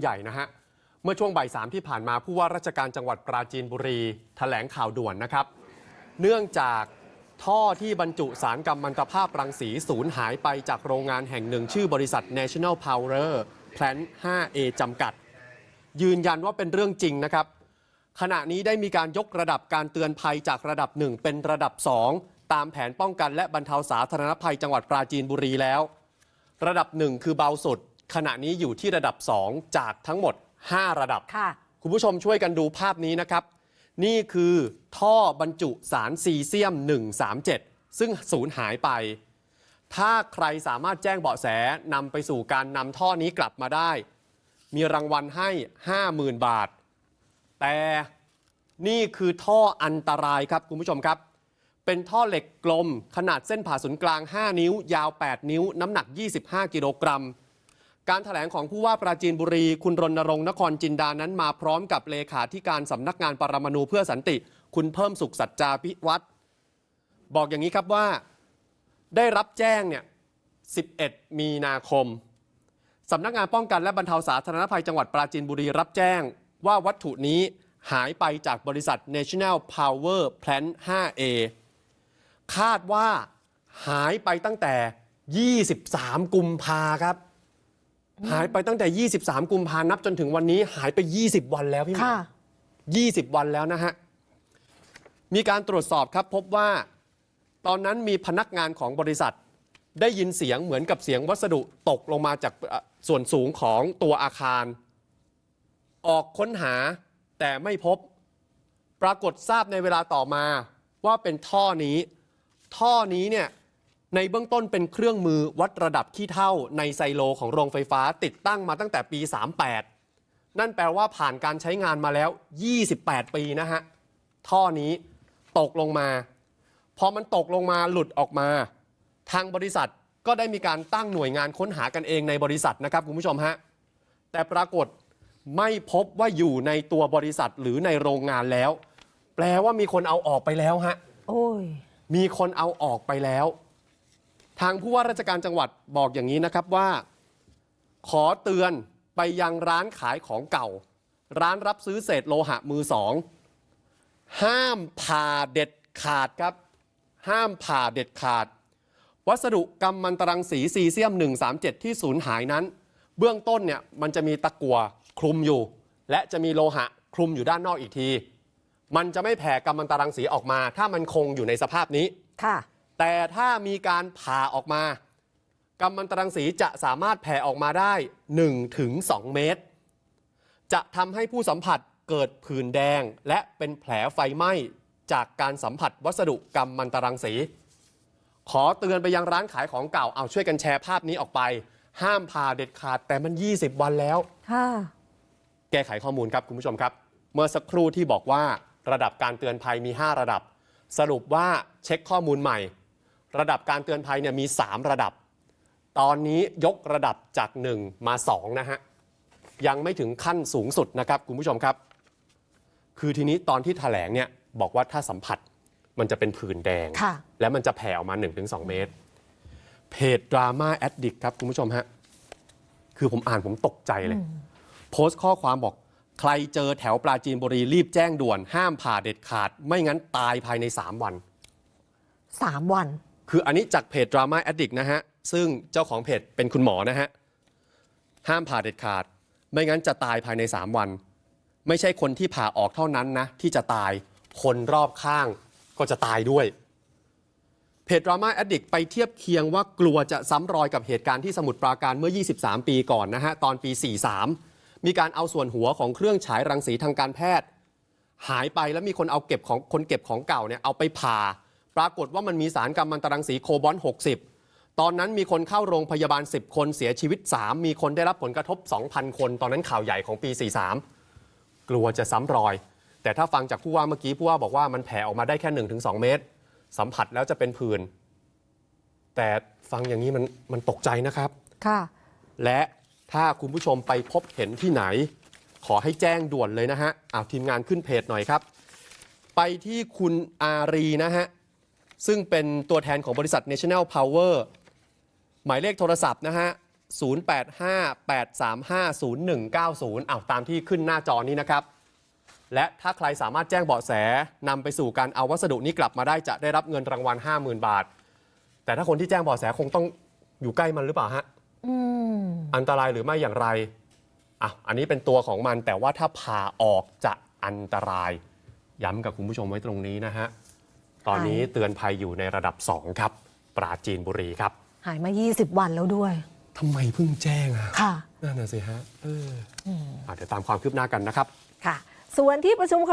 ใหญ่นะฮะ เมื่อช่วงบ่ายสามที่ผ่านมาผู้ว่าราชการจังหวัดปราจีนบุรีแถลงข่าวด่วนนะครับ เนื่องจากท่อที่บรรจุสารกัมมันตภาพรังสีสูญหายไปจากโรงงานแห่งหนึ่ง ชื่อบริษัท National Power Plant 5A จำกัด ยืนยันว่าเป็นเรื่องจริงนะครับ ขณะนี้ได้มีการยกระดับการเตือนภัยจากระดับ 1 เป็นระดับ 2 ตามแผนป้องกันและบรรเทาสาธารณภัยจังหวัดปราจีนบุรีแล้ว ระดับ 1 คือเบาสุด ขณะนี้อยู่ที่ระดับ 2 จากทั้งหมด 5 ระดับค่ะ คุณผู้ชมช่วยกันดูภาพนี้นะครับ นี่คือท่อบรรจุสารซีเซียม 137 ซึ่งสูญหายไป ถ้าใครสามารถแจ้งเบาะแสนำไปสู่การนำท่อนี้กลับมาได้ มีรางวัลให้ 50,000 บาท แต่นี่คือท่ออันตรายครับคุณผู้ชมครับ เป็นท่อเหล็กกลมขนาดเส้นผ่าศูนย์กลาง 5 นิ้ว ยาว 8 นิ้ว น้ำหนัก 25 กิโลกรัม การถแถลงของผู้ว่าปราจีนบุรี คุณรณรงค์นครจินดานั้นมาพร้อมกับเลขาธิการสำนักงานปรมาณูเพื่อสันติ คุณเพิ่มสุขสัจจาพิวัตรบอกอย่างนี้ครับว่าได้รับแจ้งเนี่ย 11 มีนาคมสำนักงานป้องกันและบรรเทาสาธารณภัยจังหวัดปราจีนบุรีรับแจ้งว่าวัตถุนี้หายไปจากบริษัท National Power Plant 5A คาดว่าหายไปตั้งแต่ 23 กุมภาครับ หายไปตั้งแต่ 23 กุมภานับจนถึงวันนี้หายไป 20 วันแล้วพี่หมาค่ะ20 วันแล้วนะฮะ มีการตรวจสอบครับพบว่า ตอนนั้นมีพนักงานของบริษัท ได้ยินเสียงเหมือนกับเสียงวัสดุตกลงมาจากเอ่อส่วนสูงของตัวอาคาร ออกค้นหาแต่ไม่พบ ปรากฏทราบในเวลาต่อมาว่าเป็นท่อนี้ ท่อนี้เนี่ย ในเบื้องต้นเป็นเครื่องมือวัดระดับขี้เท่าในไซโลของโรงไฟฟ้าติดตั้งมาตั้งแต่ปี 38 นั่นแปลว่าผ่านการใช้งานมาแล้ว 28 ปีนะฮะ ท่อนี้ตกลงมา พอมันตกลงมาหลุดออกมา ทางบริษัทก็ได้มีการตั้งหน่วยงานค้นหากันเองในบริษัทนะครับคุณผู้ชมฮะ แต่ปรากฏไม่พบว่าอยู่ในตัวบริษัทหรือในโรงงานแล้ว แปลว่ามีคนเอาออกไปแล้วฮะโอ้ยมีคนเอาออกไปแล้ว ทางผู้ว่าราชการจังหวัดบอกอย่างนี้นะครับว่า ขอเตือนไปยังร้านขายของเก่า ร้านรับซื้อเศษโลหะมือสอง ห้ามผ่าเด็ดขาดครับ ห้ามผ่าเด็ดขาด วัสดุกัมมันตรังสีซีเซียม 137 ที่สูญหายนั้น เบื้องต้นเนี่ยมันจะมีตะกั่วคลุมอยู่ และจะมีโลหะคลุมอยู่ด้านนอกอีกที มันจะไม่แผ่กัมมันตรังสีออกมา ถ้ามันคงอยู่ในสภาพนี้ค่ะ แต่ถ้ามีการผ่าออกมากัมมันตรังสีจะสามารถแผ่ออกมาได้1-2ถึง2เมตร จะทำให้ผู้สัมผัสเกิดผื่นแดงและเป็นแผลไฟไหม้จากการสัมผัสวัสดุกัมมันตรังสี ขอเตือนไปยังร้านขายของเก่าเอาช่วยกันแชร์ภาพนี้ออกไป ห้ามผ่าเด็ดขาดแต่มัน 20 วันแล้ว ค่ะ แก้ไขข้อมูลครับคุณผู้ชมครับ เมื่อสักครู่ที่บอกว่าระดับการเตือนภัยมี 5 ระดับ สรุปว่าเช็คข้อมูลใหม่ ระดับการเตือนภัยเนี่ยมี 3 ระดับ ตอนนี้ยกระดับจาก 1 มา 2 นะฮะ ยังไม่ถึงขั้นสูงสุดนะครับ คุณผู้ชมครับ คือทีนี้ตอนที่แถลงเนี่ยบอกว่าถ้าสัมผัสมันจะเป็นผื่นแดงค่ะและมันจะแผ่ออกมา 1-2 เมตร เพจดราม่าแอดดิกครับ คุณผู้ชมฮะ คือผมอ่านผมตกใจเลย โพสต์ข้อความบอกใครเจอแถวปราจีนบุรีรีบแจ้งด่วน ห้ามผ่าเด็ดขาด ไม่งั้นตายภายใน 3 วันสามวัน คืออันนี้จากเพจดราม่าแอดดิกนะฮะ ซึ่งเจ้าของเพจเป็นคุณหมอนะฮะ ห้ามผ่าเด็ดขาด ไม่งั้นจะตายภายใน 3 วัน ไม่ใช่คนที่ผ่าออกเท่านั้นนะ ที่จะตายคนรอบข้างก็จะตายด้วย เพจดราม่าแอดดิกไปเทียบเคียงว่ากลัวจะซ้ำรอยกับเหตุการณ์ที่สมุทรปราการเมื่อ 23 ปีก่อนนะฮะ ตอนปี 43 มีการเอาส่วนหัวของเครื่องฉายรังสีทางการแพทย์ หายไปแล้วมีคนเอาเก็บของคนเก็บของเก่าเนี่ยเอาไปผ่า ปรากฏว่ามันมีสารกัมมันตรังสีโคบอลต์60 ตอนนั้นมีคนเข้าโรงพยาบาล 10 คนเสียชีวิต 3 มีคนได้รับผลกระทบ 2,000 คน ตอนนั้นข่าวใหญ่ของปี 43 กลัวจะซ้ำรอย แต่ถ้าฟังจากผู้ว่าเมื่อกี้ผู้ว่าบอกว่ามันแผ่ออกมาได้แค่ 1-2 เมตร สัมผัสแล้วจะเป็นผื่นแต่ฟังอย่างนี้มันมันตกใจนะครับ ค่ะ และถ้าคุณผู้ชมไปพบเห็นที่ไหน ขอให้แจ้งด่วนเลยนะฮะอ้าวทีมงานขึ้นเพจหน่อยครับ ไปที่คุณอารีนะฮะ ซึ่งเป็นตัวแทนของบริษัท National Power หมายเลขโทรศัพท์นะฮะ 0858350190เอ้าตามที่ขึ้นหน้าจอนี้นะครับ และถ้าใครสามารถแจ้งเบาะแสนำไปสู่การเอาวัสดุนี้กลับมาได้จะได้รับเงินรางวัล 50,000 บาท แต่ถ้าคนที่แจ้งเบาะแสคงต้องอยู่ใกล้มันหรือเปล่าฮะออันตรายหรือไม่อย่างไรอะอันนี้เป็นตัวของมันแต่ว่าถ้าผ่าออกจะอันตราย ย้ำกับคุณผู้ชมไว้ตรงนี้นะฮะ ตอนนี้เตือนภัยอยู่ในระดับ 2 ครับ ปราจีนบุรีครับ หายมา 20 วันแล้วด้วยทำไมเพิ่งแจ้งอะค่ะนั่นน่ะสิฮะเออออะเดี๋ยวตามความคืบหน้ากันนะครับ ค่ะ ส่วนที่ประชุมค